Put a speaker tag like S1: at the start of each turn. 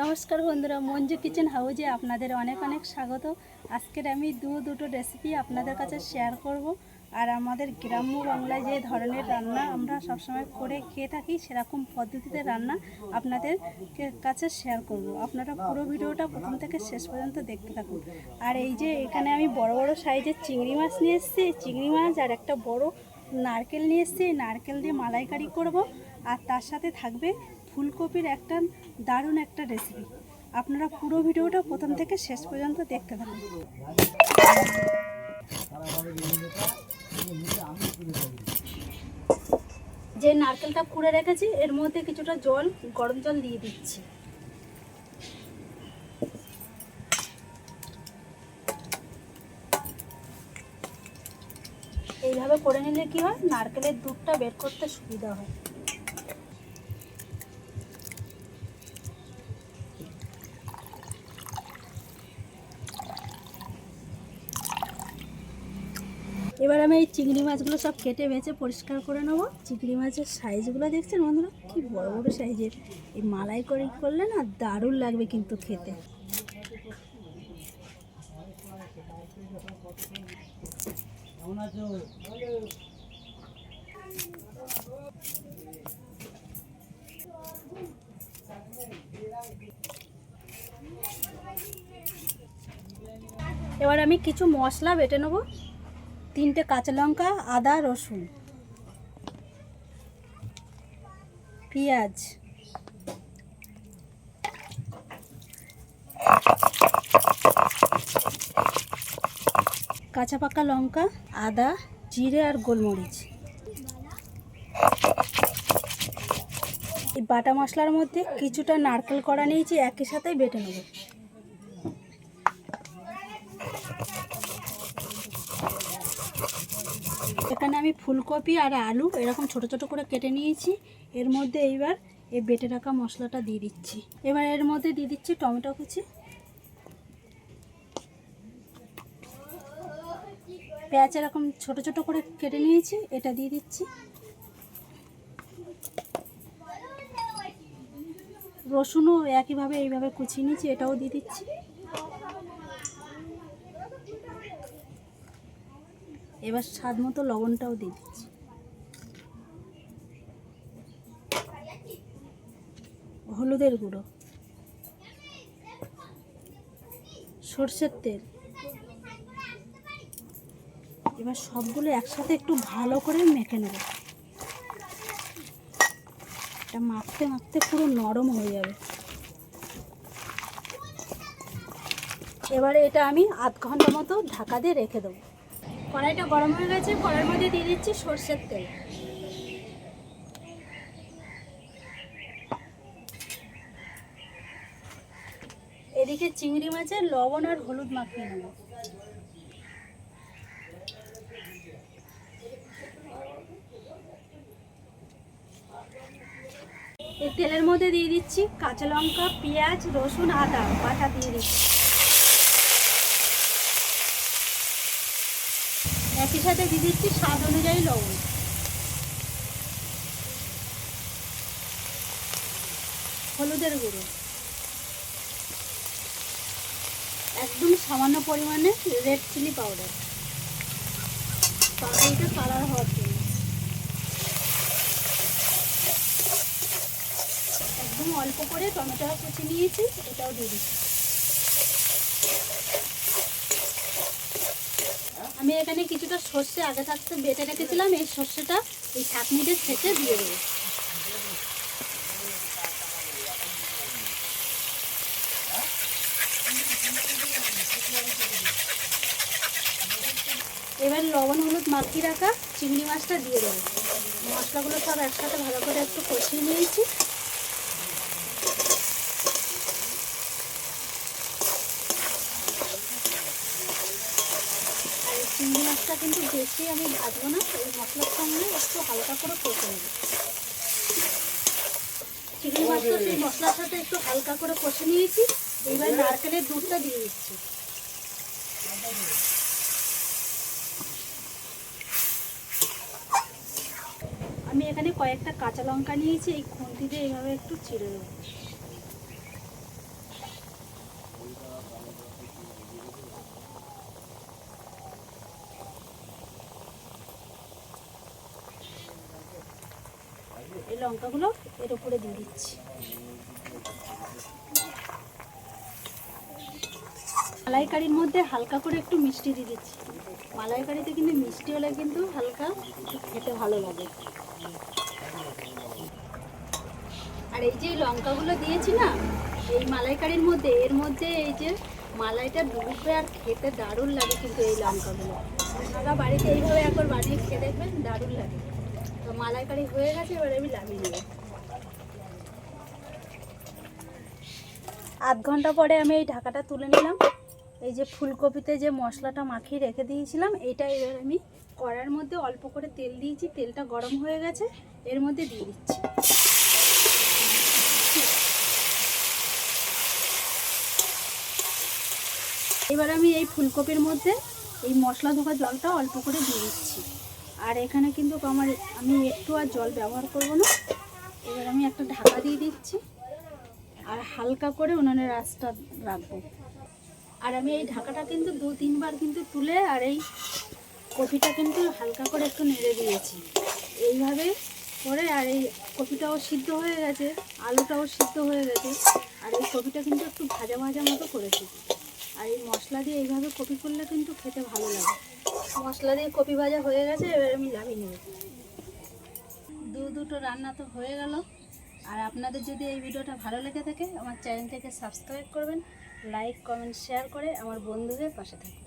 S1: নমস্কার বন্ধুরা, মঞ্জু কিচেন হাউজে আপনাদের অনেক অনেক স্বাগত। আজকের আমি দু দুটো রেসিপি আপনাদের কাছে শেয়ার করব। আর আমাদের গ্রাম্য বাংলায় যে ধরনের রান্না আমরা সবসময় করে খেয়ে থাকি, সেরকম পদ্ধতিতে রান্না আপনাদের কাছে শেয়ার করব। আপনারা পুরো ভিডিওটা প্রথম থেকে শেষ পর্যন্ত দেখতে থাকুন। আর এই যে এখানে আমি বড় বড় সাইজের চিংড়ি মাছ নিয়ে এসেছি। চিংড়ি মাছ আর একটা বড় নারকেল নিয়ে এসেছি। নারকেল দিয়ে মালাইকারি করব। আর তার সাথে থাকবে ফুলকপির একটা দারুণ একটা রেসিপি আপনারা পুরো ভিডিওটা প্রথম থেকে শেষ পর্যন্ত দেখতে থাকুন। যে নারকেলটা কুড়ে রেখেছি, এর মধ্যে কিছুটা জল, গরম জল দিয়ে দিচ্ছি। এইভাবে করে নিলে কি হয়? নারকেলের দুধটা বের করতে সুবিধা হয়। এবার আমি এই চিংড়ি মাছগুলো সব কেটে বেছে পরিষ্কার করে নেব। চিংড়ি মাছের সাইজগুলো দেখছেন বন্ধুরা? কি বড় বড় সাইজের। এই মালাই করে করলে না দারুণ লাগবে কিন্তু খেতে। এবার আমি কিছু মশলা বেটে নেব। তিনটে কাঁচা লঙ্কা, আদা, রসুন। পেঁয়াজ। কাঁচা পাকা লঙ্কা, আদা, জিরে আর গোলমরিচ। এই বাটা মশলার মধ্যে কিছুটা নারকেল করা নিয়েছি, একই সাথেই বেটে নেব এখানে আমি ফুলকপি আর আলু এরকম ছোট ছোট করে কেটে নিয়েছি। এর মধ্যে এইবার এই বেটে রাখা মশলাটা দিয়ে দিচ্ছি। এবার এর মধ্যে দিয়ে দিচ্ছি টমেটো কুচি। পেঁয়াজ এরকম ছোট ছোট করে কেটে নিয়েছি, এটা দিয়ে দিচ্ছি। রসুনও একইভাবে এইভাবে কুচিয়ে নিয়েছি, এটাও দিয়ে দিচ্ছি। এবার স্বাদ মতো লবণটাও দিয়ে দিচ্ছি। হলুদের গুঁড়ো। সর্ষের তেল। এবার সবগুলো একসাথে একটু ভালো করে মেখে নেব। এটা মাখতে মাখতে পুরো নরম হয়ে যাবে। এবারে এটা আমি আধ ঘণ্টা মতো ঢাকা দিয়ে রেখে দেবো। কড়াইটা গরম হয়ে গেছে, কড়াইয়ের মধ্যে দিয়ে দিচ্ছি সর্ষের তেল। এদিকে চিংড়ি মাছের লবণ আর হলুদ মাখিয়ে নেব। এই তেলের মধ্যে দিয়ে দিচ্ছি কাঁচা লঙ্কা, পেঁয়াজ, রসুন, আদা, বাটা দিয়ে দিচ্ছি। একই সাথে দিয়ে দিচ্ছি স্বাদ অনুযায়ী লবণ। হলুদের গুঁড়ো। একদম সামান্য পরিমাণে রেড চিলি পাউডার তরকারিটা কালার হওয়ার জন্য। একদম অল্প করে টমেটো কুচি নিয়েছি, এটাও দিয়ে দিচ্ছি আমি এখানে কিছুটা সর্ষে আগে থাকতে বেটে রেখেছিলাম। এই সর্ষেটা এই ছাঁকনিতে ছেঁচে দিয়ে দেবো। এবার লবণ, হলুদ মাখিয়ে রাখা চিংড়ি মাছটা দিয়ে দেবো। মশলাগুলো সব একসাথে ভালো করে একটু কষিয়ে নিয়েছি আর এই চিংড়ি মাছটা কিন্তু বেশি আমি ভাজবো না এই মশলার সঙ্গে একটু হালকা করে কষে নেব। চিংড়ি মাছটা সেই মশলার সাথে একটু হালকা করে কষে নিয়েছি এইবার নারকেলের দুধটা দিয়ে দিচ্ছি। আমি এখানে কয়েকটা কাঁচা লঙ্কা নিয়েছি এই খুন্তি দিয়ে এইভাবে একটু ছিঁড়ে দেবো এই লঙ্কাগুলো এর উপরে দিয়ে দিচ্ছি। মালাইকারির মধ্যে হালকা করে একটু মিষ্টি দিয়ে দিচ্ছি। মালাইকারিতে কিন্তু মিষ্টি হলে কিন্তু হালকা খেতে ভালো লাগে। আর এই যে লঙ্কাগুলো দিয়েছি না, এই মালাইকারির মধ্যে, এর মধ্যে এই যে মালাইটা ডুববে আর খেতে দারুণ লাগে কিন্তু এই লঙ্কাগুলো। বাড়িতে এইভাবে একবার বানিয়ে খেয়ে দেখবেন, দারুণ লাগে। মালাইকারি হয়ে গেছে, এবার আমি আধ ঘণ্টা পরে আমি এই ঢাকাটা তুলে নিলাম। এই যে ফুলকপিতে যে মশলাটা মাখিয়ে রেখে দিয়েছিলাম, এইটা এবার আমি কড়ার মধ্যে অল্প করে তেল দিয়েছি, তেলটা গরম হয়ে গেছে, এর মধ্যে দিয়ে দিচ্ছি। এবার আমি এই ফুলকপির মধ্যে এই মশলা ধোকা জলটা অল্প করে দিয়ে দিচ্ছি। আর এখানে কিন্তু আমার আমি একটু আর জল ব্যবহার করব না। এবার আমি একটা ঢাকা দিয়ে দিচ্ছি। আর হালকা করে উনানের আঁচটা রাখব। আর আমি এই ঢাকাটা কিন্তু দু, তিনবার কিন্তু তুলে আর এই কপিটা কিন্তু হালকা করে একটু নেড়ে দিয়েছি। এইভাবে করে আর এই কপিটাও সিদ্ধ হয়ে গেছে, আলুটাও সিদ্ধ হয়ে গেছে। আর এই কপিটা কিন্তু একটু ভাজা ভাজা মতো করেছি। আর এই মশলা দিয়ে এইভাবে কপি করলে কিন্তু খেতে ভালো লাগে। মশলা দিয়ে কপি ভাজা হয়ে গেছে, এবার আমি লাভি নেব। দু দুটো রান্না তো হয়ে গেল। আর আপনাদের যদি এই ভিডিওটা ভালো লেগে থাকে, আমার চ্যানেলটাকে সাবস্ক্রাইব করবেন, লাইক, কমেন্ট, শেয়ার করে আমার বন্ধুদের পাশে থাকবেন